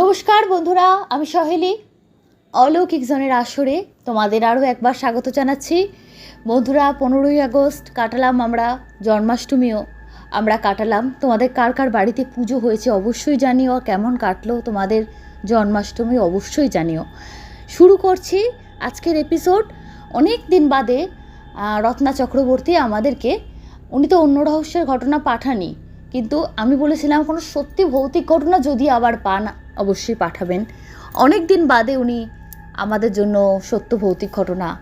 নমস্কার বন্ধুরা, আমি সহেলি। অলৌকিক জনের আসরে তোমাদের আরও একবার স্বাগত জানাচ্ছি। বন্ধুরা, পনেরোই আগস্ট কাটালাম আমরা জন্মাষ্টমীও। আমরা কাটালাম, তোমাদের কার কার বাড়িতে পুজো হয়েছে অবশ্যই জানিও, কেমন কাটলো তোমাদের জন্মাষ্টমী অবশ্যই জানিও। শুরু করছি আজকের এপিসোড অনেক দিন বাদে রত্না চক্রবর্তী আমাদেরকে, উনি তো অন্য রহস্যের ঘটনা পাঠানি কিন্তু আমি বলেছিলাম, কোনো সত্যি ভৌতিক ঘটনা যদি আবার পান, অবশ্যই পাঠাবেন। অনেক দিন বাদে উনি আমাদের জন্য সত্য ভৌতিক ঘটনা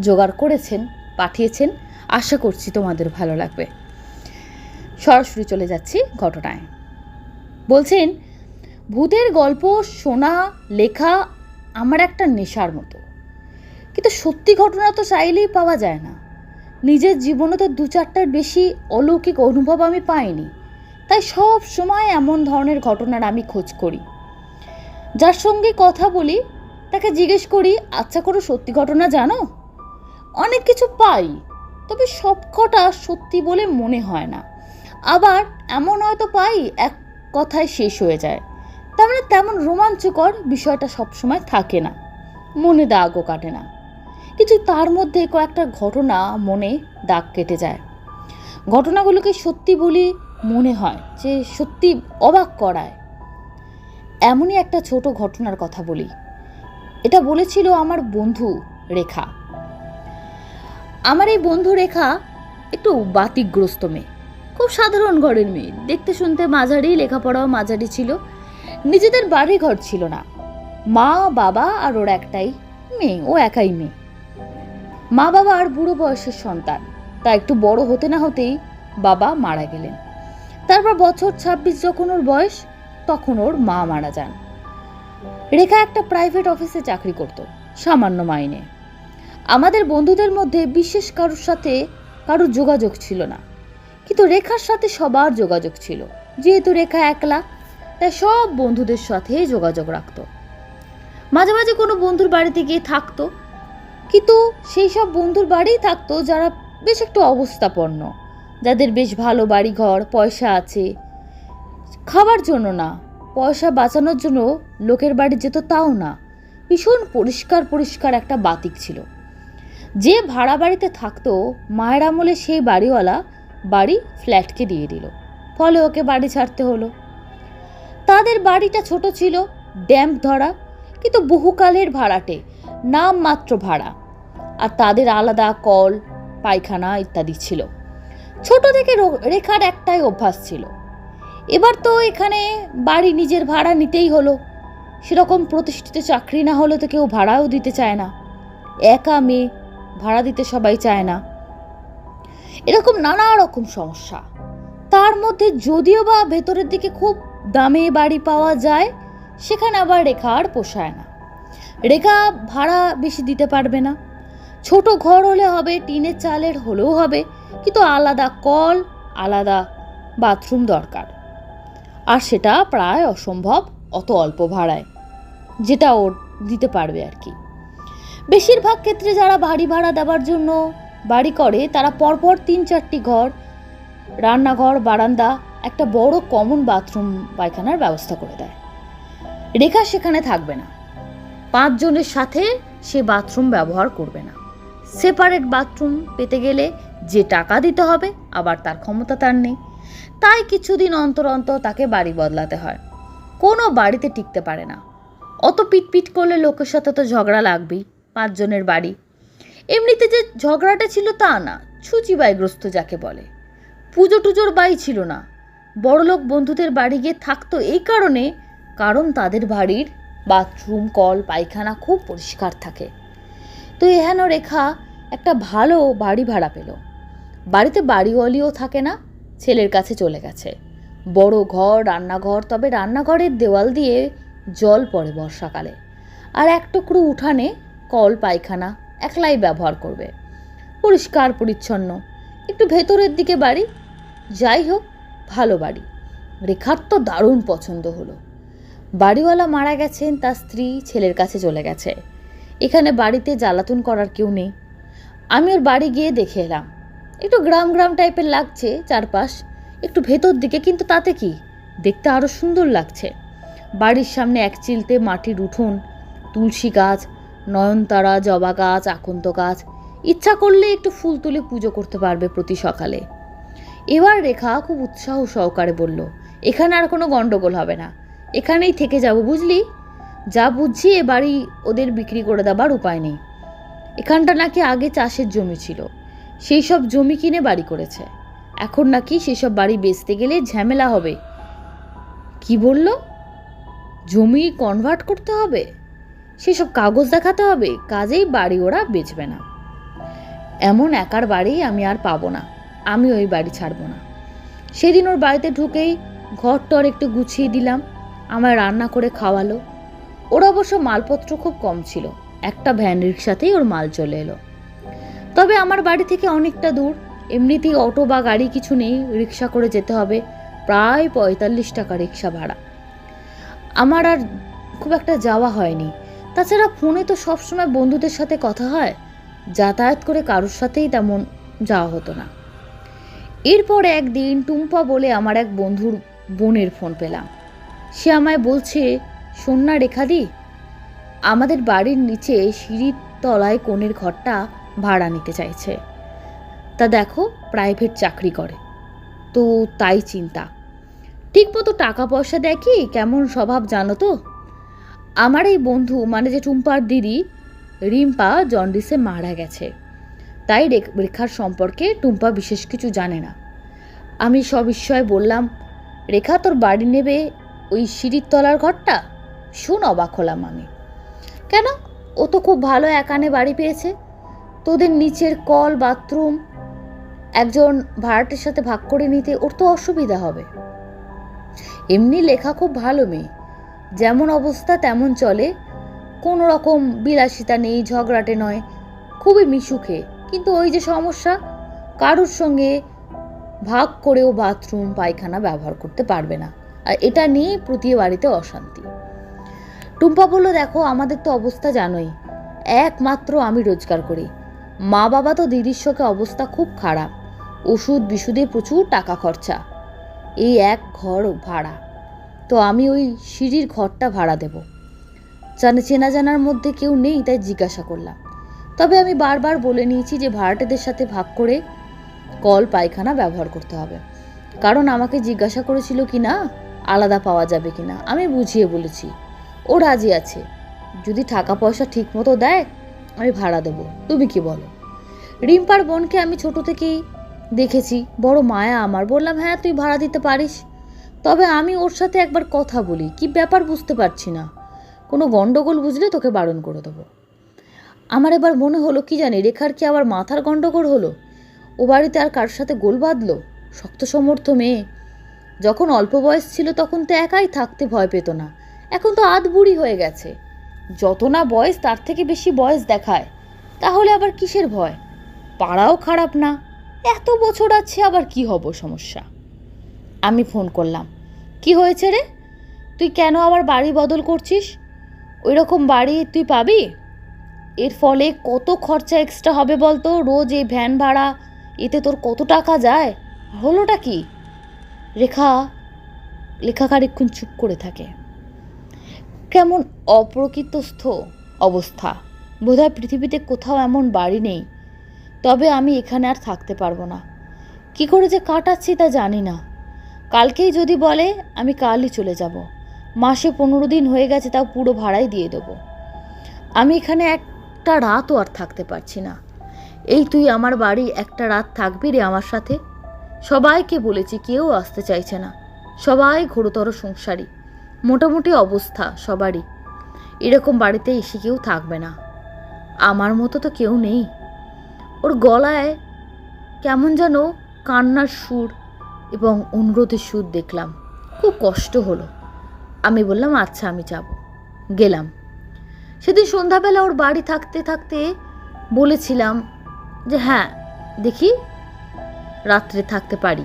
জোগাড় করেছেন, পাঠিয়েছেন। আশা করছি তোমাদের ভালো লাগবে। সরাসরি চলে যাচ্ছি ঘটনায়। বলছেন, ভূতের গল্প, শোনা, লেখা আমার একটা নেশার মতো। কিন্তু সত্যি ঘটনা তো চাইলেই পাওয়া যায় না। নিজের জীবনে তো দু চারটার বেশি অলৌকিক অনুভব আমি পাইনি। তাই সব সময় এমন ধরনের ঘটনার আমি খোঁজ করি। যার সঙ্গে কথা বলি, তাকে জিজ্ঞেস করি আচ্ছা কোনো সত্যি ঘটনা জানো? অনেক কিছু পাই, তবে সব কটা সত্যি বলে মনে হয় না। আবার এমন হয়তো পাই, এক কথায় শেষ হয়ে যায়। তার মানে তেমন রোমাঞ্চকর বিষয়টা সবসময় থাকে না। মনে দাগও কাটে না। কিন্তু তার মধ্যে কয়েকটা ঘটনা মনে দাগ কেটে যায়। ঘটনাগুলোকে সত্যি বলি মনে হয় যে সত্যি অবাক করায়। এমনই একটা ছোট ঘটনার কথা বলি। এটা বলেছিল আমার বন্ধু রেখা। আমার এই বন্ধু রেখা একটু বাতিগ্রস্ত মেয়ে। খুব সাধারণ ঘরের মেয়ে। দেখতে শুনতে মাঝারি, লেখাপড়াও মাঝারি ছিল। নিজেদের বাড়ি ঘর ছিল না। মা, বাবা আর ওর একটাই মেয়ে। ও একাই মেয়ে। মা বাবা আর বুড়ো বয়সের সন্তান। তা একটু বড় হতে না হতেই বাবা মারা গেলেন। তারপর বছর ছাব্বিশ যখন ওর বয়স, তখন ওর মা মারা যান। রেখা একটা প্রাইভেট অফিসে চাকরি করত, সামান্য মাইনে। আমাদের বন্ধুদের মধ্যে বিশেষ কারোর সাথে কারোর যোগাযোগ ছিল না। কিন্তু রেখার সাথে সবার যোগাযোগ ছিল। যেহেতু রেখা একলা, তাই সব বন্ধুদের সাথে যোগাযোগ রাখতো। মাঝে মাঝে কোনো বন্ধুর বাড়িতে গিয়ে থাকতো কিন্তু সেই সব বন্ধুর বাড়িই থাকতো যারা বেশ একটু অবস্থাপন্ন। যাদের বেশ ভালো বাড়ি ঘর পয়সা আছে। খাবার জন্য না, পয়সা বাঁচানোর জন্য লোকের বাড়ি যেত তাও না। ভীষণ পরিষ্কার পরিষ্কার একটা বাতিক ছিল। যে ভাড়া বাড়িতে থাকতো, মায়ের আমলে সেই বাড়িওয়ালা বাড়ি ফ্ল্যাটকে দিয়ে দিল। ফলে ওকে বাড়ি ছাড়তে হলো। তাদের বাড়িটা ছোট ছিল, ড্যাম্প ধরা, কিন্তু বহুকালের ভাড়াটে। নাম মাত্র ভাড়া। আর তাদের আলাদা কল, পায়খানা ইত্যাদি ছিল। ছোট থেকে রেখার একটাই অভ্যাস ছিল। এবার তো এখানে বাড়ি নিজের ভাড়া নিতেই হলো। সেরকম প্রতিষ্ঠিত চাকরি না হলে তো কেউ ভাড়াও দিতে চায় না। একা মেয়ে, ভাড়া দিতে সবাই চায় না। এরকম নানা রকম সমস্যা। তার মধ্যে যদিও বা ভেতরের দিকে খুব দামে বাড়ি পাওয়া যায়, সেখানে আবার রেখা আর পোষায় না। রেখা ভাড়া বেশি দিতে পারবে না। ছোট ঘর হলে হবে, টিনের চালের হলেও হবে, কিন্তু আলাদা কল, আলাদা বাথরুম দরকার। আর সেটা প্রায় অসম্ভব, অত অল্প ভাড়ায়, যেটা ওর দিতে পারবে আর কি। বেশিরভাগ ক্ষেত্রে যারা বাড়ি ভাড়া দেওয়ার জন্য বাড়ি করে, তারা পরপর তিন চারটি ঘর, রান্নাঘর, বারান্দা, একটা বড় কমন বাথরুম পায়খানার ব্যবস্থা করে দেয়। রেখা সেখানে থাকবে না। পাঁচজনের সাথে সে বাথরুম ব্যবহার করবে না। সেপারেট বাথরুম পেতে গেলে যে টাকা দিতে হবে, আবার তার ক্ষমতা তার নেই। তাই কিছুদিন অন্তর অন্তর তাকে বাড়ি বদলাতে হয়। কোনো বাড়িতে টিকতে পারে না। অত পিটপিট করলে লোকের সাথে তো ঝগড়া লাগবেই, পাঁচজনের বাড়ি। এমনিতে যে ঝগড়াটা ছিল তা না ছুচিবাইগ্রস্ত যাকে বলে। পুজো টুজোর বাই ছিল না। বড়লোক বন্ধুদের বাড়ি গিয়ে থাকতো এই কারণে, কারণ তাদের বাড়ির বাথরুম, কল, পায়খানা খুব পরিষ্কার থাকে। তো এহেন রেখা একটা ভালো বাড়ি ভাড়া পেল। বাড়িতে বাড়িওয়ালিও থাকে না, ছেলের কাছে চলে গেছে। বড় ঘর, রান্নাঘর, তবে রান্নাঘরের দেওয়াল দিয়ে জল পড়ে বর্ষাকালে। আর এক টুকরো উঠানে কল, পায়খানা একলাই ব্যবহার করবে। পরিষ্কার, পরিচ্ছন্ন। একটু ভেতরের দিকে বাড়ি। যাই হোক, ভালো বাড়ি। রেখার তো দারুণ পছন্দ হলো। বাড়িওয়ালা মারা গেছেন, তার স্ত্রী ছেলের কাছে চলে গেছে। এখানে বাড়িতে জ্বালাতন করার কেউ নেই। আমি ওর বাড়ি গিয়ে দেখে এলাম। একটু গ্রাম গ্রাম টাইপের লাগছে চারপাশ, একটু ভেতর দিকে, কিন্তু তাতে কি? দেখতে আরও সুন্দর লাগছে। বাড়ির সামনে এক চিলতে মাটির উঠোন, তুলসী গাছ, নয়নতারা, জবা গাছ আকন্ত গাছ। ইচ্ছা করলে একটু ফুল তুলে পুজো করতে পারবে প্রতি সকালে। এবার রেখা খুব উৎসাহ সহকারে বলল, এখানে আর কোনো গণ্ডগোল হবে না। এখানেই থেকে যাব, বুঝলি? যা বুঝছি এ বাড়ি ওদের বিক্রি করে দেবার উপায় নেই। এখানটা নাকি আগে চাষের জমি ছিল, সেই সব জমি কিনে বাড়ি করেছে। এখন নাকি সেসব বাড়ি বেচতে গেলে ঝামেলা হবে। কি বলল? জমি কনভার্ট করতে হবে? সেসব কাগজ দেখাতে হবে, কাজেই বাড়ি ওরা বেচবে না। এমন একার বাড়ি আমি আর পাবো না, আমি ওই বাড়ি ছাড়বো না। সেদিন ওর বাড়িতে ঢুকেই ঘর টর একটু গুছিয়ে দিলাম। আমায় রান্না করে খাওয়ালো। ওর অবশ্য মালপত্র খুব কম ছিল। একটা ভ্যান রিক্সাতেই ওর মাল চলে এলো। তবে আমার বাড়ি থেকে অনেকটা দূর। এমনিতেই অটো বা গাড়ি কিছু নেই রিক্সা করে যেতে হবে। প্রায় পঁয়তাল্লিশ টাকা রিক্সা ভাড়া। আমার আর খুব একটা যাওয়া হয়নি। তাছাড়া ফোনে তো সবসময় বন্ধুদের সাথে কথা হয়। যাতায়াত করে কারোর সাথেই তেমন যাওয়া হতো না। এরপর একদিন টুম্পা বলে আমার এক বন্ধুর বোনের ফোন পেলাম। সে আমায় বলছে শোন সন্না রেখাদি, আমাদের বাড়ির নিচে সিঁড়ির তলায় কোণের ঘরটা ভাড়া নিতে চাইছে। তা দেখো প্রাইভেট চাকরি করে। তো তাই চিন্তা। ঠিক মতো টাকা পয়সা দেখি, কেমন স্বভাব জানো তো? আমার এই বন্ধু মানে যে টুম্পার দিদি, রিম্পা জন্ডিসে মারা গেছে। তাই রেখ- রেখার সম্পর্কে টুম্পা বিশেষ কিছু জানে না। আমি সবিস্ময়ে বললাম, রেখা, তোর বাড়ি নেবে ওই সিঁড়ির তলার ঘরটা? শুন অবাক হলাম আমি। কেন? ও তো খুব ভালো একানে বাড়ি পেয়েছে। তোদের নিচের কল, বাথরুম, একজন ভাড়াটের সাথে ভাগ করে নিতে ওর তো অসুবিধা হবে। এমনি লেখা খুব ভালো মেয়ে। যেমন অবস্থা তেমন চলে। কোনো রকম বিলাসিতা নেই, ঝগড়াটে নয়। খুবই মিশুখে কিন্তু ওই যে সমস্যা, কারোর সঙ্গে ভাগ করেও বাথরুম, পায়খানা ব্যবহার করতে পারবে না। আর এটা নিয়ে প্রতি বাড়িতে অশান্তি। টুম্পা বলল, দেখো, আমাদের তো অবস্থা জানোই। একমাত্র আমি রোজগার করি। মা বাবা তো দিদির শোকে অবস্থা খুব খারাপ। ওষুধ বিশুধে প্রচুর টাকা খরচা। এই এক ঘর ভাড়া। তো আমি ওই সিঁড়ির ঘরটা ভাড়া দেব। জানে, চেনা জানার মধ্যে কেউ নেই, তাই জিজ্ঞাসা করলাম। তবে আমি বারবার বলে নিয়েছি যে ভাড়াটেদের সাথে ভাগ করে কল, পায়খানা ব্যবহার করতে হবে। কারণ আমাকে জিজ্ঞাসা করেছিল কি না? আলাদা পাওয়া যাবে কি না আমি বুঝিয়ে বলেছি। ও রাজি আছে। যদি টাকা পয়সা ঠিক মতো দেয়, আমি ভাড়া দেবো। তুমি কি বলো? রিম্পার বোনকে আমি ছোট থেকেই দেখেছি। বড় মায়া আমার। বললাম হ্যাঁ তুই ভাড়া দিতে পারিস। তবে আমি ওর সাথে একবার কথা বলি। কি ব্যাপার বুঝতে পারছি না। কোনো গন্ডগোল বুঝলে তোকে বারণ করে দেবো। আমার এবার মনে হলো, কি জানি, রেখার কি আবার মাথার গন্ডগোল হলো? ও বাড়িতে আর কার সাথে গোল বাঁধলো? শক্ত সমর্থ মেয়ে। যখন অল্প বয়স ছিল তখন তো একাই থাকতে ভয় পেত না। এখন তো আধ বুড়ি হয়ে গেছে। যত না বয়স, তার থেকে বেশি বয়স দেখায়। তাহলে আবার কিসের ভয়? পাড়াও খারাপ না। এত বছর আছে, আবার কি হব সমস্যা? আমি ফোন করলাম, কি হয়েছে রে? তুই কেন আবার বাড়ি বদল করছিস? ওই রকম বাড়ি তুই পাবি? এর ফলে কত খরচা এক্সট্রা হবে বলতো? রোজ এই ভ্যান ভাড়া, এতে তোর কত টাকা যায়? হলোটা কি? রেখা, লেখা খানিকক্ষণ চুপ করে থাকে। কেমন অপ্রকৃতস্থ অবস্থা। বোধহয় পৃথিবীতে কোথাও এমন বাড়ি নেই, তবে আমি এখানে আর থাকতে পারব না। কি করে যে কাটাচ্ছি তা জানি না। কালকেই যদি বলে, আমি কালই চলে যাব। মাসে পনেরো দিন হয়ে গেছে, তাও পুরো ভাড়াই দিয়ে দেবো। আমি এখানে একটা রাতও আর থাকতে পারছি না। এই তুই আমার বাড়ি একটা রাত থাকবি রে আমার সাথে? সবাইকে বলেছি কেউ আসতে চাইছে না। সবাই ঘোরতর সংসারী। মোটামুটি অবস্থা সবারই। এরকম বাড়িতে এসে কেউ থাকবে না। আমার মতো তো কেউ নেই। ওর গলায় কেমন যেন কান্নার সুর এবং অনুরোধের সুর দেখলাম। খুব কষ্ট হলো। আমি বললাম আচ্ছা আমি যাব। গেলাম। সেদিন সন্ধ্যাবেলা ওর বাড়ি থাকতে থাকতে বলেছিলাম যে হ্যাঁ দেখি রাত্রে থাকতে পারি।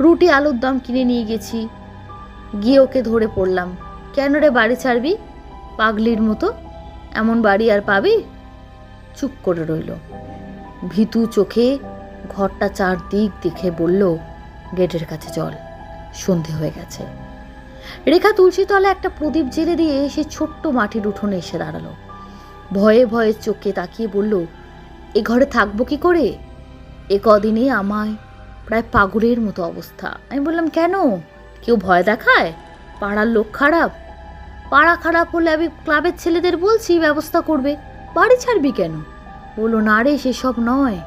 রুটি আলুর দম কিনে নিয়ে গেছি। গিয়ে ওকে ধরে পড়লাম। কেন রে বাড়ি ছাড়বি? পাগলির মতো। এমন বাড়ি আর পাবি? চুপ করে রইল। ভীতু চোখে ঘরটা চারদিক দেখে বলল, গেটের কাছে চল, সন্ধে হয়ে গেছে। রেখা তুলসী তুলসীতলা একটা প্রদীপ জেলে দিয়ে সে ছোট্ট মাটির উঠোনে এসে দাঁড়াল। ভয়ে ভয়ে চোখে তাকিয়ে বলল, এ ঘরে থাকব কি করে? এ কদিনে আমায় প্রায় পাগলের মতো অবস্থা। আমি বললাম, কেন? কেউ ভয় দেখায়? পাড়ার লোক খারাপ? পাড়া খারাপ হলে আমি ক্লাবের ছেলেদের বলছি, ব্যবস্থা করবে। বাড়ি ছাড়বি কেন? বলল, না রে, সেসব নয়।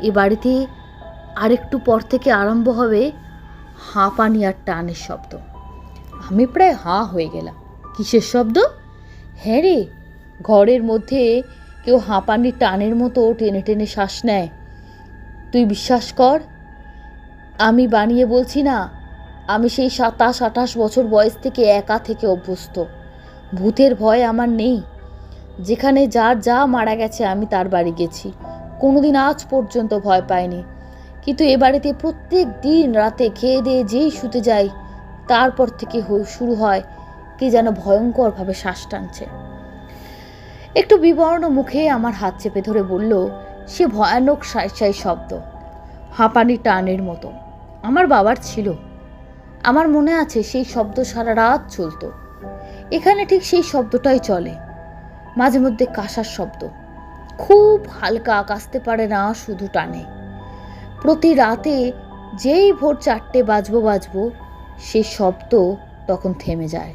এ বাড়িতে আরেকটু পর থেকে আরম্ভ হবে হাঁপানি আর টানের শব্দ। আমি প্রায় হাঁ হয়ে গেলাম। কিসের শব্দ? হ্যাঁ রে, ঘরের মধ্যে কেউ হাঁপানি টানের মতো টেনে টেনে শ্বাস নেয়। তুই বিশ্বাস কর, আমি বানিয়ে বলছি না, আমি সেই সাতাশ, আঠাশ বছর বয়স থেকে একা থেকে অভ্যস্ত। ভূতের ভয় আমার নেই। যেখানে যার যা মারা গেছে, আমি তার বাড়ি গেছি। কোনোদিন আজ পর্যন্ত ভয় পাইনি। কিন্তু এ বাড়িতে প্রত্যেক দিন রাতে খেয়ে দিয়ে যেই শুতে যাই, তারপর থেকে শুরু হয় কি যেন ভয়ঙ্করভাবে শ্বাস টানছে। একটু বিবর্ণ মুখে আমার হাত চেপে ধরে বলল সে ভয়ানক সাই সাই শব্দ, হাঁপানি টানের মতো। আমার বাবার ছিল। আমার মনে আছে সেই শব্দ সারা রাত চলতো। এখানে ঠিক সেই শব্দটাই চলে। মাঝে মধ্যে কাঁসার শব্দ। খুব হালকা কাঁচতে পারে না শুধু টানে। প্রতি রাতে যেই ভোর চারটে বাজবো বাজবো, সে শব্দ তখন থেমে যায়।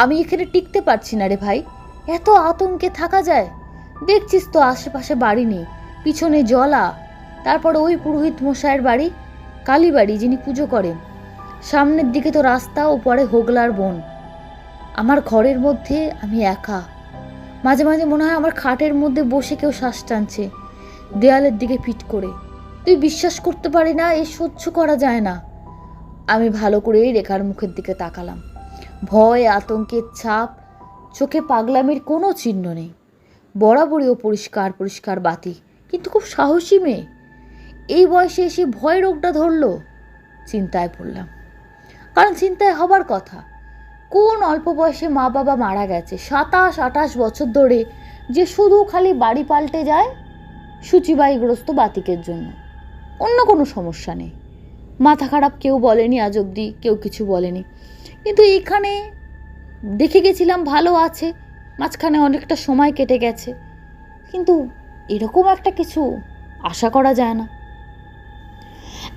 আমি এখানে টিকতে পারছি না রে ভাই। এত আতঙ্কে থাকা যায়। দেখছিস তো আশেপাশে বাড়ি নেই, পিছনে জলা। তারপর ওই পুরোহিত মশাইয়ের বাড়ি, কালীবাড়ি যিনি পুজো করেন। সামনের দিকে তো রাস্তা ও পরে হোগলার বন। আমার ঘরের মধ্যে আমি একা। মাঝে মাঝে মনে হয় আমার খাটের মধ্যে বসে কেউ শ্বাস টানছে, দেয়ালের দিকে পিট করে। তুই বিশ্বাস করতে পারি না, এ সহ্য করা যায় না। আমি ভালো করেই রেখার মুখের দিকে তাকালাম। ভয়, আতঙ্কের ছাপ, চোখে পাগলামির কোনো চিহ্ন নেই। বরাবরই ও পরিষ্কার পরিষ্কার বাতি। কিন্তু খুব সাহসী মেয়ে। এই বয়সে এসে ভয় রোগটা ধরলো? চিন্তায় পড়লাম। কারণ চিন্তায় হবার কথা, কোন অল্প বয়সে মা বাবা মারা গেছে, সাতাশ, আঠাশ বছর ধরে যে শুধু খালি বাড়ি পাল্টে যায় সূচিবাহীগ্রস্ত বাতিকের জন্য। অন্য কোনো সমস্যা নেই। মাথা খারাপ কেউ বলেনি আজ অবধি, কেউ কিছু বলেনি। কিন্তু এখানে দেখে গেছিলাম ভালো আছে। মাঝখানে অনেকটা সময় কেটে গেছে। কিন্তু এরকম একটা কিছু আশা করা যায় না।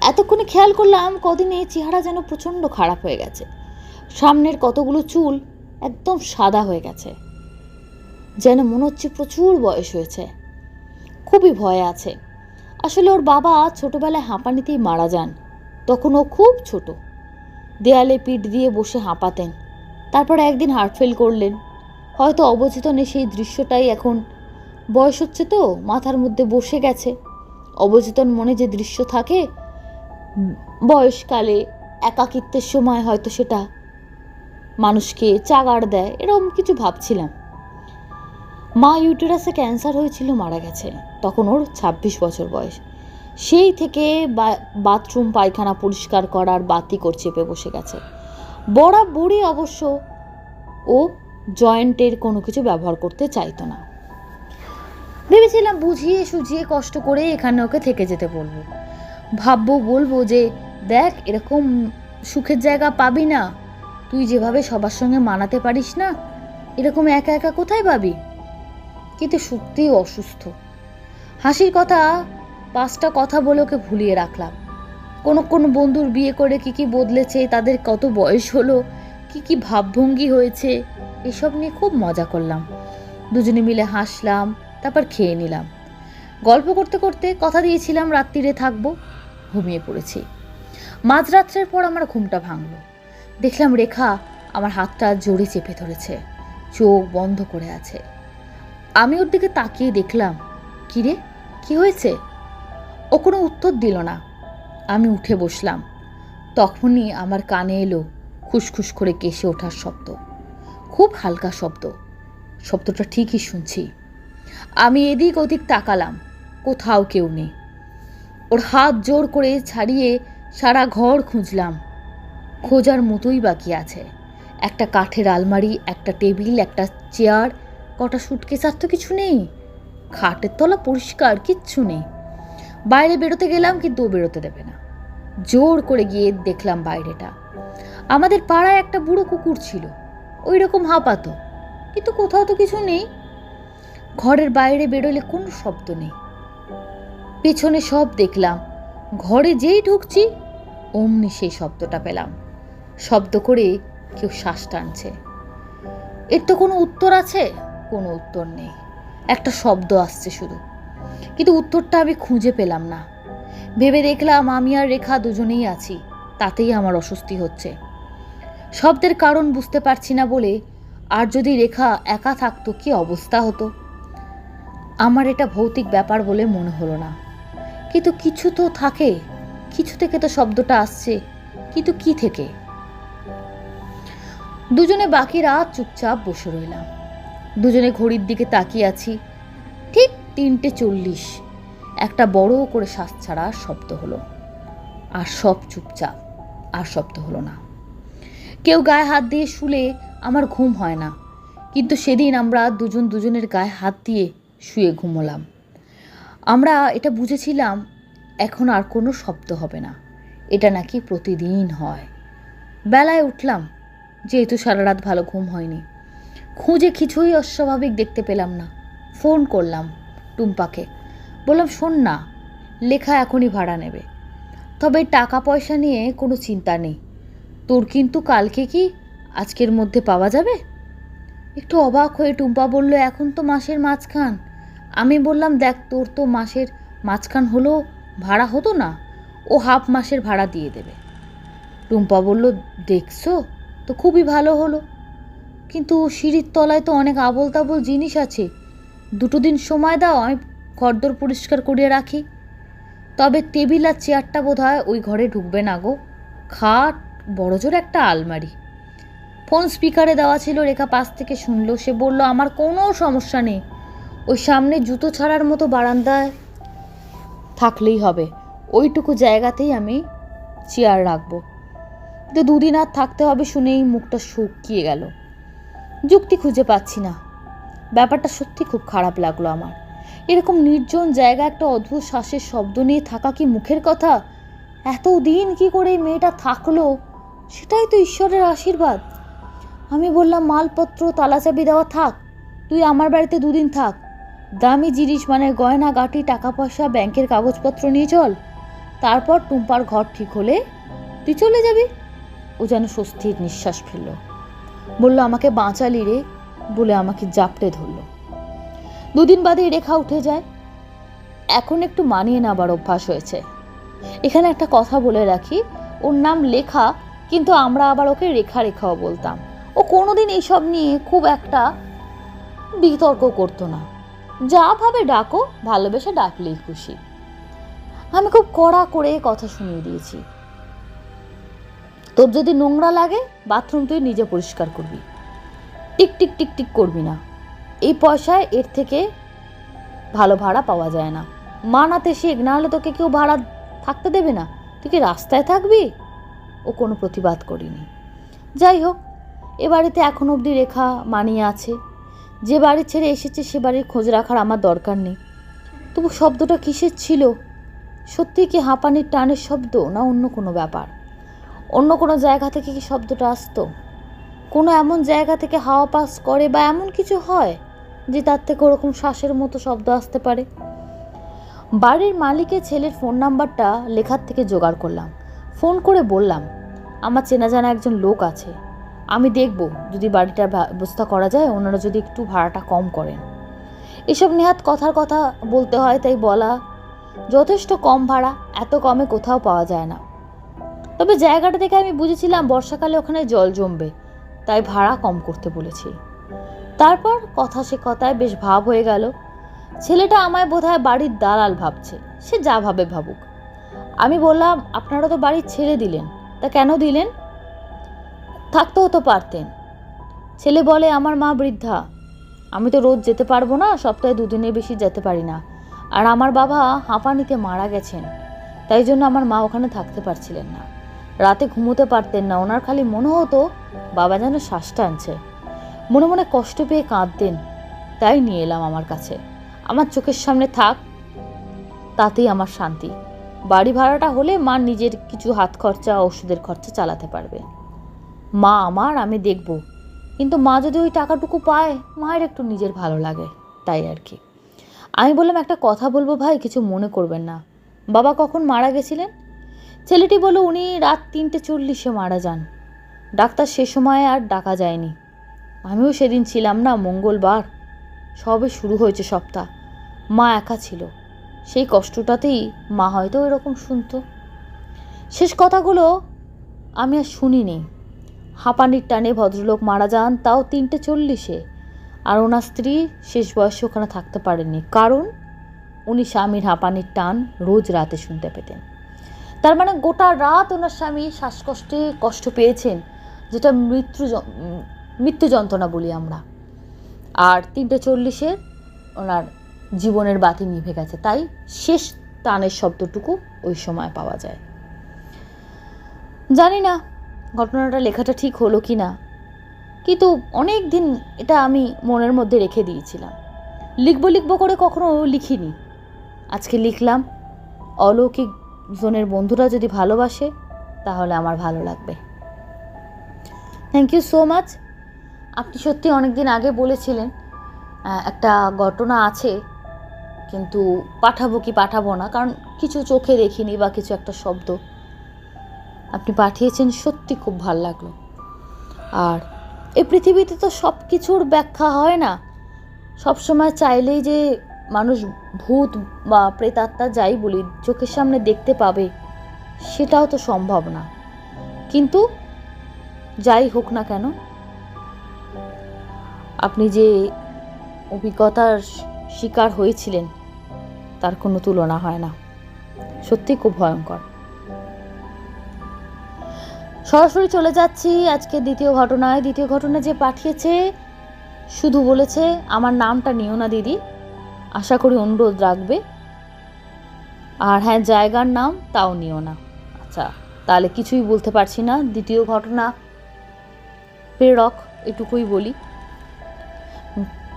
এতক্ষণে খেয়াল করলাম কদিনে চেহারা যেন প্রচণ্ড খারাপ হয়ে গেছে। সামনের কতগুলো চুল একদম সাদা হয়ে গেছে। যেন মনে হচ্ছে প্রচুর বয়স হয়েছে। খুবই ভয় আছে। আসলে ওর বাবা ছোটবেলায় হাঁপানিতেই মারা যান। তখন ও খুব ছোট। দেয়ালে পিঠ দিয়ে বসে হাঁপাতেন। তারপর একদিন হার্ট ফেল করলেন। হয়তো অবচেতনে সেই দৃশ্যটাই এখন বয়স হচ্ছে তো, মাথার মধ্যে বসে গেছে। অবচেতন মনে যে দৃশ্য থাকে, বয়সকালে একাকিত্বের সময় হয়তো সেটা মানুষকে চাগাড় দেয়, এরকম কিছু ভাবছিলাম। মা ইউটেরাসে ক্যান্সার হয়েছিল, মারা গেছে। তখন ওর ছাব্বিশ বছর বয়স। সেই থেকে বাথরুম পায়খানা পরিষ্কার করার বাতি চেপে বসে গেছে। বরাবরই অবশ্য ও জয়েন্টের কোনো কিছু ব্যবহার করতে চাইতো না। ভেবেছিলাম বুঝিয়ে সুঝিয়ে কষ্ট করে এখানে ওকে থেকে যেতে বলব। ভাববো, বলব যে, দেখ, এরকম সুখের জায়গা পাবি না। তুই যেভাবে সবার সঙ্গে মানাতে পারিস না, এরকম একা একা কোথায় পাবি? কিন্তু সত্যিই অসুস্থ। হাসির কথা, পাঁচটা কথা বলে ওকে ভুলিয়ে রাখলাম। কোনো কোনো বন্ধুর বিয়ে করে কি কি বদলেছে, তাদের কত বয়স হলো, কি কি ভাবভঙ্গি হয়েছে এসব নিয়ে খুব মজা করলাম। দুজনে মিলে হাসলাম, তারপর খেয়ে নিলাম। গল্প করতে করতে কথা দিয়েছিলাম, রাত্রিরে থাকব, ঘুমিয়ে পড়েছি। মাঝরাত্রের পর আমার ঘুমটা ভাঙল। দেখলাম রেখা আমার হাতটা জোরে চেপে ধরেছে, চোখ বন্ধ করে আছে। আমি ওর দিকে তাকিয়ে দেখলাম, কিরে, কি হয়েছে? ও কোনো উত্তর দিল না। আমি উঠে বসলাম। তখনই আমার কানে এলো খুসখুস করে কেশে ওঠার শব্দ। খুব হালকা শব্দ। শব্দটা ঠিকই শুনছি। আমি এদিক ওদিক তাকালাম, কোথাও কেউ নেই। ওর হাত জোর করে ছাড়িয়ে সারা ঘর খুঁজলাম। খোঁজার মতোই বাকি আছে। একটা কাঠের আলমারি, একটা টেবিল, একটা চেয়ার, কটা সুটকেস আর তো কিছু নেই। খাটের তলা পরিষ্কার, কিচ্ছু নেই। বাইরে বেরোতে গেলাম কিন্তু ও বেরোতে দেবে না। জোর করে গিয়ে দেখলাম বাইরেটা। আমাদের পাড়ায় একটা বুড়ো কুকুর ছিল। ওই রকম হাঁপাতো। কিন্তু কোথাও তো কিছু নেই। ঘরের বাইরে বেরোলে কোনো শব্দ নেই। পেছনে সব দেখলাম। ঘরে যেই ঢুকছি, অমনি সেই শব্দটা পেলাম। শব্দ করে কেউ শ্বাস টানছে। এর তো কোনো উত্তর আছে? কোনো উত্তর নেই। একটা শব্দ আসছে শুধু। কিন্তু উত্তরটা আমি খুঁজে পেলাম না। ভেবে দেখলাম আমি আর রেখা দুজনেই আছি। তাতেই আমার অস্বস্তি হচ্ছে। শব্দের কারণ বুঝতে পারছি না বলে আর যদি রেখা একা থাকতো, কি অবস্থা হতো? আমার এটা ভৌতিক ব্যাপার বলে মনে হলো না। কিন্তু কিছু তো থাকে, কিছু থেকে তো শব্দটা আসছে, কিন্তু কি থেকে? দুজনে বাকি রাত চুপচাপ বসে রইলাম। দুজনে ঘড়ির দিকে তাকিয়ে আছি, ঠিক তিনটে চল্লিশ। একটা বড় করে শ্বাস ছাড়া শব্দ হলো। আর সব চুপচাপ, আর শব্দ হলো না। কেউ গায়ে হাত দিয়ে শুলে আমার ঘুম হয় না। কিন্তু সেদিন আমরা দুজন দুজনের গায়ে হাত দিয়ে শুয়ে ঘুমোলাম। আমরা এটা বুঝেছিলাম, এখন আর কোনো শব্দ হবে না। এটা নাকি প্রতিদিন হয়। বেলায় উঠলাম, যেহেতু সারা রাত ভালো ঘুম হয়নি। খুঁজে কিছুই অস্বাভাবিক দেখতে পেলাম না। ফোন করলাম টুম্পাকে। বললাম, শোন না, লেখা এখনই ভাড়া নেবে। তবে টাকা পয়সা নিয়ে কোনো চিন্তা নেই। তোর কিন্তু কালকে কি আজকের মধ্যে পাওয়া যাবে? একটু অবাক হয়ে টুম্পা বলল, এখন তো মাসের মাঝখান। আমি বললাম, দেখ, তোর তো মাসের মাঝখান হলো, ভাড়া হতো না। ও হাফ মাসের ভাড়া দিয়ে দেবে। টুম্পা বলল, দেখছ? তো খুবই ভালো হলো। কিন্তু সিঁড়ির তলায় তো অনেক আবল তাবল জিনিস আছে। দুটো দিন সময় দাও, আমি ঘরদোর পরিষ্কার করিয়ে রাখি। তবে টেবিল আর চেয়ারটা বোধ হয় ওই ঘরে ঢুকবে না গো। খাট বড়জোর একটা আলমারি। ফোন স্পিকারে দেওয়া ছিল, রেখা পাশ থেকে শুনলো। সে বলল, আমার কোনো সমস্যা নেই। ওই সামনে জুতো ছাড়ার মতো বারান্দায় থাকলেই হবে। ওইটুকু জায়গাতেই আমি চেয়ার রাখব। কিন্তু দুদিন আর থাকতে হবে শুনেই মুখটা শুকিয়ে গেল। যুক্তি খুঁজে পাচ্ছি না। ব্যাপারটা সত্যি খুব খারাপ লাগল আমার। এরকম নির্জন জায়গা একটা অদ্ভুত শ্বাসের শব্দ নিয়ে থাকা কি মুখের কথা? এত দিন কি করে মেয়েটা থাকল? সেটাই তো ঈশ্বরের আশীর্বাদ। আমি বললাম, মালপত্র, তালাচাবি দেওয়া থাক, তুই আমার বাড়িতে দুদিন থাক। দামি জিনিস মানে গয়না গাটি টাকা পয়সা ব্যাংকের কাগজপত্র নিয়ে চল। তারপর টুম্পার ঘর ঠিক হলে তুই চলে যাবি। ও যেন স্বস্তির নিঃশ্বাস ফেলল। বলল, আমাকে বাঁচালি রে বলে আমাকে জাপটে ধরল। দুদিন বাদেই রেখা উঠে যায়। এখন একটু মানিয়ে নেবার অভ্যাস হয়েছে। এখানে একটা কথা বলে রাখি, ওর নাম লেখা কিন্তু আমরা আবার ওকে রেখা রেখাও বলতাম। ও কোনোদিন এইসব নিয়ে খুব একটা বিতর্ক করতো না। যা ভাবে ডাকো, ভালোবেসে ডাকলেই খুশি। আমি খুব কড়া করে কথা শুনিয়ে দিয়েছি। তোর যদি নোংরা লাগে, বাথরুম তুই নিজে পরিষ্কার করবি। টিক টিক টিক টিক করবি না। এই পয়সায় এর থেকে ভালো ভাড়া পাওয়া যায় না। মানাতে শেখ নাহলে তোকে কেউ ভাড়া থাকতে দেবে না। তুই কি রাস্তায় থাকবি? ও কোনো প্রতিবাদ করিনি। যাই হোক, এ বাড়িতে এখন অবধি রেখা মানিয়ে আছে। যে বাড়ি ছেড়ে এসেছে সে বাড়ির খোঁজ রাখার আমার দরকার নেই। তবু শব্দটা কিসের ছিল? সত্যি কি হাঁপানির টানের শব্দ না অন্য কোনো ব্যাপার? অন্য কোনো জায়গা থেকে কি শব্দটা আসতো? কোনো এমন জায়গা থেকে হাওয়া পাস করে বা এমন কিছু হয় যে তার থেকে ওরকম শ্বাসের মতো শব্দ আসতে পারে? বাড়ির মালিকের ছেলের ফোন নাম্বারটা লেখার থেকে জোগাড় করলাম। ফোন করে বললাম আমার চেনা জানা একজন লোক আছে। আমি দেখব যদি বাড়িটার ব্যবস্থা করা যায়, ওনারা যদি একটু ভাড়াটা কম করেন। এসব নেহাত কথার কথা বলতে হয়, তাই বলা যথেষ্ট কম ভাড়া, এত কমে কোথাও পাওয়া যায় না। তবে জায়গাটা দেখে আমি বুঝেছিলাম বর্ষাকালে ওখানে জল জমবে, তাই ভাড়া কম করতে বলেছি। তারপর কথা সে কথায় বেশ ভাব হয়ে গেল। ছেলেটা আমায় বোধহয় বাড়ির দালাল ভাবছে, সে যা ভাবে ভাবুক। আমি বললাম, আপনারা তো বাড়ি ছেড়ে দিলেন তা কেন দিলেন? থাকতে হতো পারতেন। ছেলে বলে, আমার মা বৃদ্ধা। আমি তো রোজ যেতে পারব না, সপ্তাহে দুদিনের বেশি যেতে পারি না। আর আমার বাবা হাঁপানিতে মারা গেছেন। তাই জন্য আমার মা ওখানে থাকতে পারছিলেন না। রাতে ঘুমোতে পারতেন না। ওনার খালি মনে হতো, বাবা যেন শ্বাস টানছে মনে মনে কষ্ট পেয়ে কাঁদতেন। তাই নিয়ে এলাম আমার কাছে। আমার চোখের সামনে থাক, তাতেই আমার শান্তি। বাড়ি ভাড়াটা হলে মা নিজের কিছু হাত খরচা, ওষুধের খরচা চালাতে পারবে। মা আমার, আমি দেখব। কিন্তু মা যদি ওই টাকাটুকু পায়, মায়ের একটু নিজের ভালো লাগে, তাই আর কি। আমি বললাম, একটা কথা বলব ভাই, কিছু মনে করবেন না। বাবা কখন মারা গেছিলেন? ছেলেটি বলল, উনি রাত তিনটে চল্লিশে মারা যান। ডাক্তার সে সময় আর ডাকা যায়নি। আমিও সেদিন ছিলাম না, মঙ্গলবার। সবে শুরু হয়েছে সপ্তাহ। মা একা ছিল। সেই কষ্টটাতেই মা হয়তো এরকম শুনতো। শেষ কথাগুলো আমি আর শুনিনি। হাঁপানির টানে ভদ্রলোক মারা যান তাও তিনটে চল্লিশে। আর ওনার স্ত্রী শেষ বয়সে ওখানে থাকতে পারেননি কারণ উনি স্বামীর হাঁপানির টান রোজ রাতে শুনতে পেতেন। তার মানে গোটা রাত ওনার স্বামী শ্বাসকষ্টে কষ্ট পেয়েছেন, যেটা মৃত্যু মৃত্যু যন্ত্রণা বলি আমরা। আর তিনটে চল্লিশে ওনার জীবনের বাতি নিভে গেছে। তাই শেষ টানের শব্দটুকু ওই সময় পাওয়া যায়। জানি না ঘটনাটা লেখাটা ঠিক হলো কি না, কিন্তু অনেক দিন এটা আমি মনের মধ্যে রেখে দিয়েছিলাম। লিখব লিখব করে কখনো লিখিনি। আজকে লিখলাম, অলৌকিক জনের বন্ধুরা যদি ভালোবাসে, তাহলে আমার ভালো লাগবে। থ্যাংক ইউ সো মাচ আপনি সত্যি অনেক দিন আগে বলেছিলেন একটা ঘটনা আছে কিন্তু পাঠাবো কি পাঠাবো না, কারণ কিছু চোখে দেখিনি বা কিছু একটা শব্দ। আপনি পাঠিয়েছেন, সত্যি খুব ভালো লাগল। আর এই পৃথিবীতে তো সব কিছুর ব্যাখ্যা হয় না। সব সময় চাইলেই যে মানুষ ভূত বা প্রেতাত্মা যাই বলি, চোখের সামনে দেখতে পাবে, সেটাও তো সম্ভব না। কিন্তু যাই হোক না কেন, আপনি যে অভিজ্ঞতার শিকার হয়েছিলেন তার কোনো তুলনা হয় না। সত্যি খুব ভয়ঙ্কর। সরাসরি চলে যাচ্ছি আজকে দ্বিতীয় ঘটনায়। দ্বিতীয় ঘটনা যে পাঠিয়েছে, শুধু বলেছে, আমার নামটা নিও না দিদি। আশা করি অনুরোধ রাখবে। আর হ্যাঁ জায়গার নাম তাও নিও না। আচ্ছা তাহলে কিছুই বলতে পারছি না। দ্বিতীয় ঘটনা। প্রেরক এটুকুই বলি।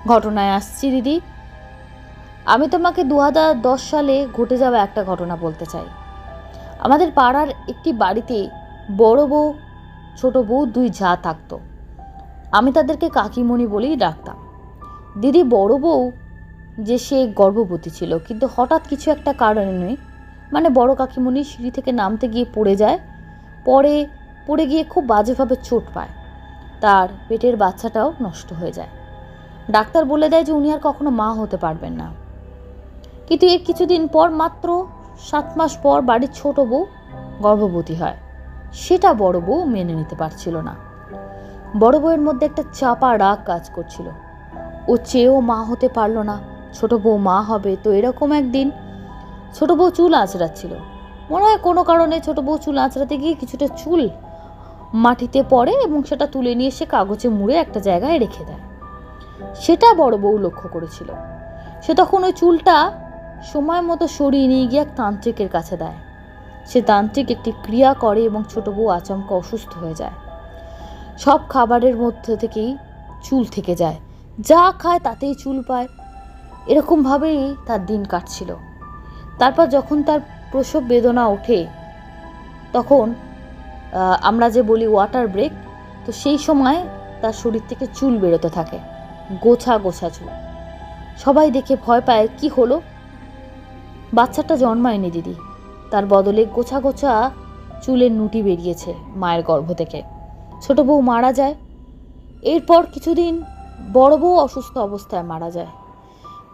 ঘটনায় আসছি দিদি। আমি তোমাকে দু সালে ঘটে যাওয়া একটা ঘটনা বলতে চাই। আমাদের পাড়ার একটি বাড়িতে বড় বউ, ছোট বউ দুই যা থাকতো। আমি তাদেরকে কাকিমণি বলেই ডাকতাম। দিদি বড় বউ যে সে গর্ভবতী ছিল, কিন্তু হঠাৎ কিছু একটা কারণে মানে বড় কাকিমণি সিঁড়ি থেকে নামতে গিয়ে পড়ে যায়, পরে পড়ে গিয়ে খুব বাজেভাবে চোট পায়, তার পেটের বাচ্চাটাও নষ্ট হয়ে যায়। ডাক্তার বলে দেয় যে উনি আর কখনো মা হতে পারবেন না। কিন্তু এর কিছুদিন পর মাত্র সাত মাস পর বাড়ির ছোট বউ গর্ভবতী হয়। সেটা বড় বউ মেনে নিতে পারছিল না। বড় বউয়ের মধ্যে একটা চাপা রাগ কাজ করছিল। ও চেয়েও মা হতে পারল না, ছোট বউ মা হবে তো এরকম একদিন ছোট বউ চুল আঁচড়াচ্ছিল। মনে হয় কোনো কারণে ছোট বউ চুল আঁচড়াতে গিয়ে কিছুটা চুল মাটিতে পড়ে এবং সেটা তুলে নিয়ে সে কাগজে মুড়ে একটা জায়গায় রেখে দেয়। সেটা বড় বউ লক্ষ্য করেছিল। সে তখন ওই চুলটা সময় মতো সরিয়ে নিয়ে গিয়ে এক তান্ত্রিকের কাছে দেয়। সে তান্ত্রিক একটি ক্রিয়া করে এবং ছোট বউ আচমকা অসুস্থ হয়ে যায়। সব খাবারের মধ্যে থেকেই চুল থেকে যায়। যা খায় তাতেই চুল পায়। এরকমভাবেই তার দিন কাটছিল। তারপর যখন তার প্রসব বেদনা ওঠে, তখন আমরা যে বলি ওয়াটার ব্রেক তো সেই সময় তার শরীর থেকে চুল বেরোতে থাকে। গোছা গোছা চুল। সবাই দেখে ভয় পায়, কি হলো? বাচ্চাটা জন্মায়নি দিদি। তার বদলে গোছা গোছা চুলের নুটি বেরিয়েছে মায়ের গর্ভ থেকে। ছোট বউ মারা যায়। এরপর কিছুদিন বড় বউ অসুস্থ অবস্থায় মারা যায়।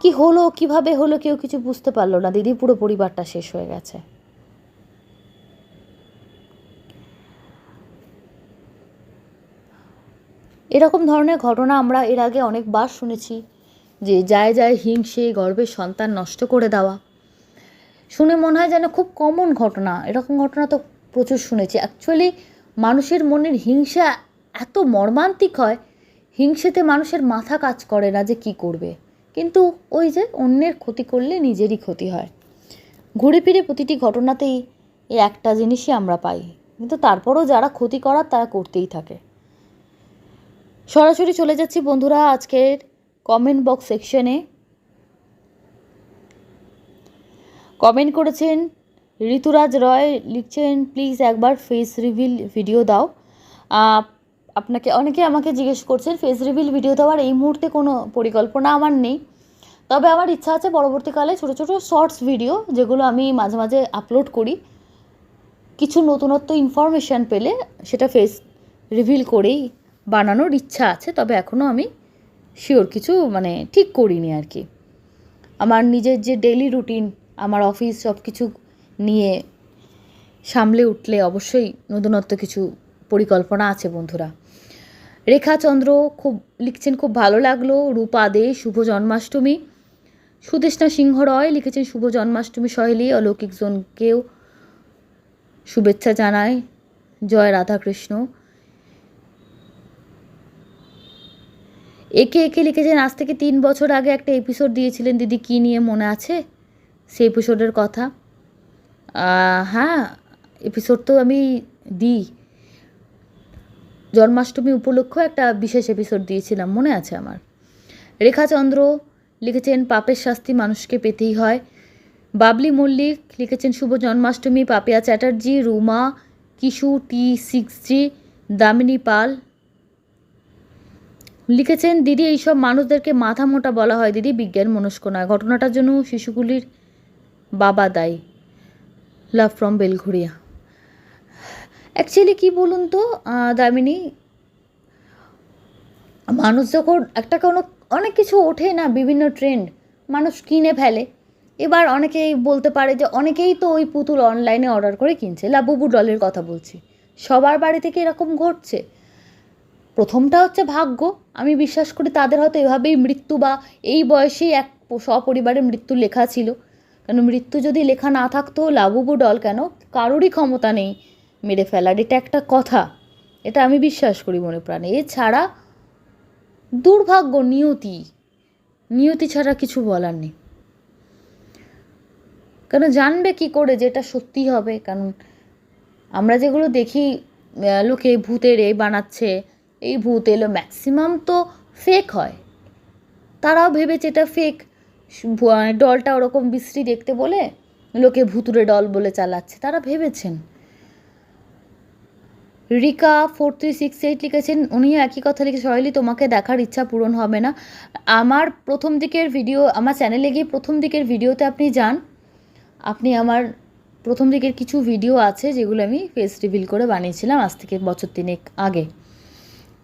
কি হলো, কীভাবে হলো, কেউ কিছু বুঝতে পারল না। দিদি, পুরো পরিবারটা শেষ হয়ে গেছে। এরকম ধরনের ঘটনা আমরা এর আগে অনেকবার শুনেছি যে যায় যায় হিংসে গর্ভের সন্তান নষ্ট করে দেওয়া। শুনে মনে হয় যেন খুব কমন ঘটনা। এরকম ঘটনা তো প্রচুর শুনেছি। অ্যাকচুয়ালি মানুষের মনের হিংসা এত মর্মান্তিক হয়, হিংসেতে মানুষের মাথা কাজ করে না যে কি করবে। কিন্তু ওই যে অন্যের ক্ষতি করলে নিজেরই ক্ষতি হয়। ঘুরে ফিরে প্রতিটি ঘটনাতেই এই একটা জিনিসই আমরা পাই। কিন্তু তারপরও যারা ক্ষতি করার, তারা করতেই থাকে। সরাসরি চলে যাচ্ছি বন্ধুরা আজকের কমেন্ট বক্স সেকশনে কমেন্ট করেছেন, ঋতুরাজ রয় লিখছেন, প্লিজ একবার ফেস রিভিল ভিডিও দাও। আপনাকে, অনেকে আমাকে জিজ্ঞেস করছেন, ফেস রিভিল ভিডিও দেওয়ার এই মুহূর্তে কোনো পরিকল্পনা আমার নেই। তবে আমার ইচ্ছা আছে পরবর্তীকালে ছোটো ছোটো শর্টস ভিডিও যেগুলো আমি মাঝে মাঝে আপলোড করি। কিছু নতুনত্ব ইনফরমেশান পেলে সেটা ফেস রিভিল করেই বানানোর ইচ্ছা আছে, তবে এখনও আমি শিওর কিছু মানে ঠিক করিনি আর কি। আমার নিজের যে ডেলি রুটিন আমার অফিস সব কিছু নিয়ে সামলে উঠলে অবশ্যই নতুনত্ব কিছু পরিকল্পনা আছে বন্ধুরা। রেখা চন্দ্র খুব, লিখছেন, খুব ভালো লাগল। রূপা দে, শুভ জন্মাষ্টমী। সুদেষ্ণা সিংহ রয় লিখেছেন, শুভ জন্মাষ্টমী সহেলি, অলৌকিক জনকেও শুভেচ্ছা জানায়। জয় রাধাকৃষ্ণ। একে একে লিখেছেন, আজ থেকে তিন বছর আগে একটা এপিসোড দিয়েছিলেন, দিদি কী নিয়ে মনে আছে? সেই এপিসোডের কথা। হ্যাঁ এপিসোড তো আমি দিই। জন্মাষ্টমী উপলক্ষে একটা বিশেষ এপিসোড দিয়েছিলাম, মনে আছে আমার। রেখাচন্দ্র লিখেছেন, পাপের শাস্তি মানুষকে পেতেই হয়। বাবলি মল্লিক লিখেছেন, শুভ Janmashtami, Papiya Chatterjee, Ruma, Kishu, T six G Damini Pal. লিখেছেন, দিদি, এইসব মানুষদেরকে মাথা মোটা বলা হয়। দিদি, বিজ্ঞান, মনস্ক নয়। ঘটনাটার জন্য শিশুগুলির বাবা দায়ী লাভ ফ্রম বেলঘুরিয়া অ্যাকচুয়ালি কি বলুন তো দামিনী? মানুষ যখন একটা কোনো, অনেক কিছু ওঠে না, বিভিন্ন ট্রেন্ড মানুষ কিনে ফেলে। এবার অনেকেই বলতে পারে যে অনেকেই তো ওই পুতুল অনলাইনে অর্ডার করে কিনছে। লাবুবু ডলের কথা বলছি। সবার বাড়ি থেকে এরকম ঘটছে। প্রথমটা হচ্ছে ভাগ্য। আমি বিশ্বাস করি তাদের হয়তো এভাবেই মৃত্যু বা এই বয়সেই এক সপরিবারে মৃত্যু লেখা ছিল। কেন মৃত্যু যদি লেখা না থাকতো, লাবুবু ডল কেন? কারোরই ক্ষমতা নেই। মেরে ফেলার এটা একটা কথা। এটা আমি বিশ্বাস করি মনে প্রাণে। এছাড়া দুর্ভাগ্য, নিয়তি। নিয়তি ছাড়া কিছু বলার নেই। কেন জানবে কি করে যে এটা সত্যি হবে? কারণ আমরা যেগুলো দেখি লোকে ভূতের এই বানাচ্ছে, এই ভূত এলো ম্যাক্সিমাম তো ফেক হয়। তারাও ভেবেছে এটা ফেক ডলটা ওরকম বিশ্রী দেখতে বলে লোকে ভুতুরে ডল বলে চালাচ্ছে। তারা ভেবেছেন। Rika four three six eight লিখেছেন, উনিও একই কথা লিখে, সহেলি, তোমাকে দেখার ইচ্ছা পূরণ হবে না। আমার প্রথম দিকের ভিডিও, আমার চ্যানেলে গিয়ে প্রথম দিকের ভিডিওতে আপনি যান। আপনি আমার প্রথম দিকের কিছু ভিডিও আছে যেগুলো আমি ফেস রিভিল করে বানিয়েছিলাম আজ থেকে বছর তিনেক আগে।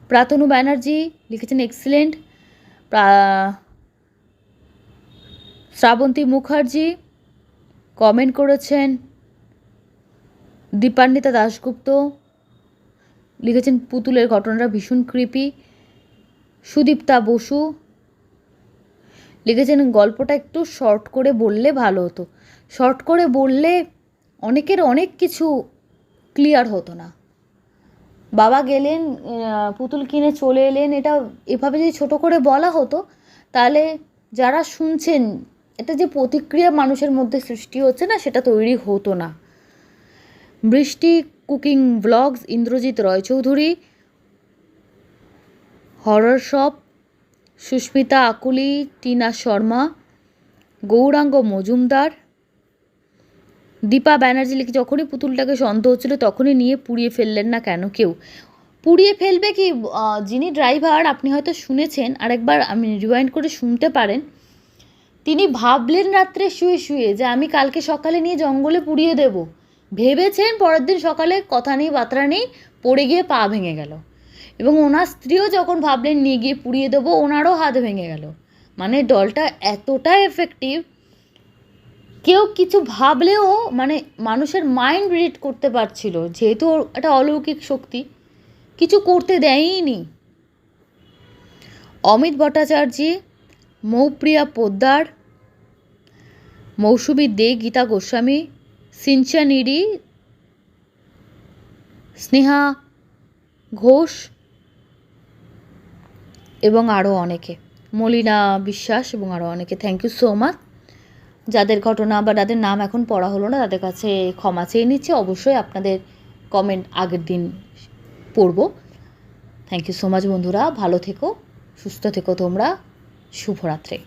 প্রাতনু ব্যানার্জি লিখেছেন, এক্সিলেন্ট। শ্রাবন্তী মুখার্জি কমেন্ট করেছেন, দীপান্বিতা দাশগুপ্ত লিখেছেন, পুতুলের ঘটনাটা ভীষণ কৃপি সুদীপ্তা বসু লিখেছেন, গল্পটা একটু শর্ট করে বললে ভালো হতো। শর্ট করে বললে অনেকের অনেক কিছু ক্লিয়ার হতো না। বাবা গেলেন পুতুল কিনে চলে এলেন। এটা এভাবে যদি ছোট করে বলা হতো, তাহলে যারা শুনছেন এটা যে প্রতিক্রিয়া মানুষের মধ্যে সৃষ্টি হচ্ছে না, সেটা তৈরি হতো না। Brishti, cooking blogs, Indrajit Roychowdhury, horror shop Susmita Akuli, Tina Sharma, Gouranga Majumdar, Dipa Banerjee লিখে যখনই পুতুলটাকে সন্দেহ হচ্ছিল, তখনই নিয়ে পুড়িয়ে ফেললেন না কেন কেউ? পুড়িয়ে ফেলবে কি? যিনি ড্রাইভার, আপনি হয়তো শুনেছেন, আরেকবার আমি রিওয়াইন্ড করে শুনতে পারেন। তিনি ভাবলেন রাত্রে শুয়ে শুয়ে যে আমি কালকে সকালে নিয়ে জঙ্গলে পুড়িয়ে দেব। ভেবেছেন পরের দিন সকালে কথা নেই বার্তা নেই, পড়ে গিয়ে পা ভেঙে গেল। এবং ওনার স্ত্রীও যখন ভাবলেন নিয়ে গিয়ে পুড়িয়ে দেবো, ওনারও হাত ভেঙে গেল। মানে ডলটা এতটা এফেক্টিভ কেউ কিছু ভাবলেও মানে মানুষের মাইন্ড রিড করতে পারছিল, যেহেতু একটা অলৌকিক শক্তি। কিছু করতে দেয়নি অমিত ভট্টাচার্য মৌপ্রিয়া পোদ্দার, মৌসুমী দে, গীতা গোস্বামী, সিনচা নিডি, স্নেহা ঘোষ এবং আরও অনেকে। মলিনা বিশ্বাস এবং আরও অনেকে। থ্যাংক ইউ সো মাচ যাদের ঘটনা বা যাদের নাম এখন পড়া হলো না, তাদের কাছে ক্ষমা চেয়ে নিচ্ছে। অবশ্যই আপনাদের কমেন্ট আগের দিন পড়ব। থ্যাংক ইউ সো মাচ বন্ধুরা। ভালো থেকো, সুস্থ থেকো তোমরা। শুভরাত্রি।